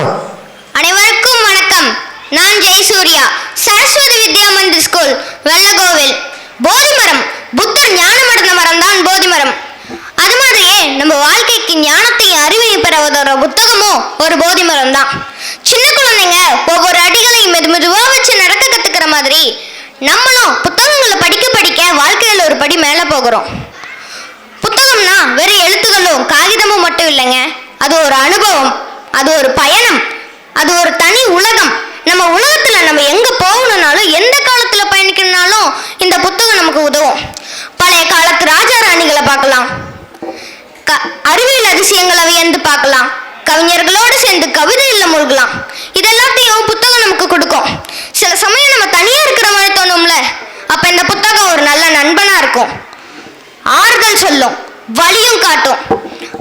வணக்கம். அனைவருக்கும் வணக்கம். நான் ஜெயசூர்யா சரஸ்வதி வித்யா மந்திர் ஸ்கூல் வெள்ளகோவில். போதி மரம் புத்தர் ஞானம் அடைந்த மரம் தான் போதி மரம் அது மாதிரியே நம்ம வாழ்க்கைக்கு ஞானத்தையும் அறிவையும் பெறுவதோட புத்தகமும் ஒரு போதி மரம் தான் சின்ன குழந்தைங்க ஒவ்வொரு அடிகளையும் மெது மெதுவாக வச்சு நடக்க கத்துக்கிற மாதிரி நம்மளும் புத்தகங்களை படிக்க படிக்க வாழ்க்கையில் ஒரு படி மேலே போகிறோம். புத்தகம்னா வெறும் எழுத்துக்களும் காகிதமும் மட்டும் இல்லைங்க. அது ஒரு அனுபவம் அது ஒரு பயணம் அது ஒரு தனி உலகம் நம்ம உலகத்துல நம்ம எங்க போகணும்னாலும் எந்த காலத்துல பயணிக்கணும்னாலும் இந்த புத்தகம் நமக்கு உதவும். பழைய காலத்து ராஜா ராணிகளை பார்க்கலாம். க- அறிவியல் அதிசயங்களை வியந்து பார்க்கலாம். கவிஞர்களோடு சேர்ந்து கவிதையில் மூழ்கலாம். இதெல்லாத்தையும் புத்தகம் நமக்கு கொடுக்கும். சில சமயம் நம்ம தனியாக இருக்கிற மாதிரி தோணும்ல. அப்ப இந்த புத்தகம் ஒரு நல்ல நண்பனா இருக்கும். ஆறுதல் சொல்லும் வழியும் காட்டும்.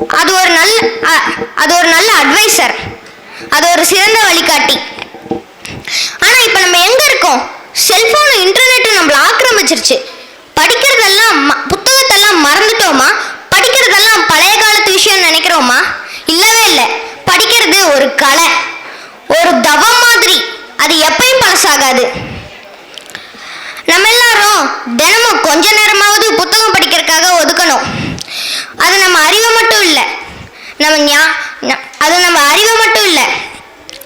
அது ஒரு நல்ல அது ஒரு நல்ல அட்வைசர் அது ஒரு சிறந்த வழிகாட்டி. ஆரம்பிச்சிருச்சு படிக்கிறதெல்லாம் புத்தகத்தெல்லாம் மறந்துட்டோமா? படிக்கிறதெல்லாம் பழைய காலத்து விஷயம் நினைக்கிறோமா? இல்லவே இல்லை. படிக்கிறது ஒரு கலை. ஒரு தவம் மாதிரி. அது எப்பயும் பழசாகாது. நம்ம எல்லாரும் தினமும் கொஞ்ச நேரமாவது புத்தகம் படிக்கிறதுக்காக ஒதுக்கணும். அது நம்ம அறிவை மட்டும் இல்லை. நம்ம ஞா- அது நம்ம அறிவை மட்டும் இல்லை.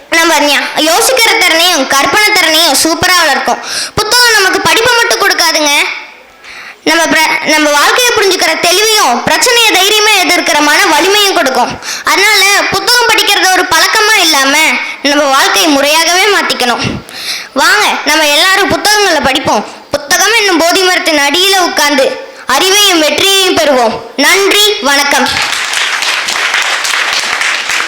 நம்ம யோசிக்கிற திறனையும் கற்பனை திறனையும் சூப்பராக வளர்க்கும் புத்தகம் நமக்கு படிப்பை மட்டும் கொடுக்காதுங்க நம்ம வாழ்க்கையை புரிஞ்சுக்கிற தெளிவையும் பிரச்சனையை தைரியமா எதிர்க்கிற மன வலிமையும் கொடுக்கும். அதனால புத்தகம் படிக்கிறது ஒரு பழக்கமா இல்லாம நம்ம வாழ்க்கையை முறையாகவே மாத்திக்கணும். வாங்க நம்ம எல்லாரும் புத்தகங்களை படிப்போம். புத்தகம் என்னும் போதி மரத்தின் அடியில உட்கார்ந்து அறிவையும் வெற்றியையும் பெறுவோம். நன்றி வணக்கம்.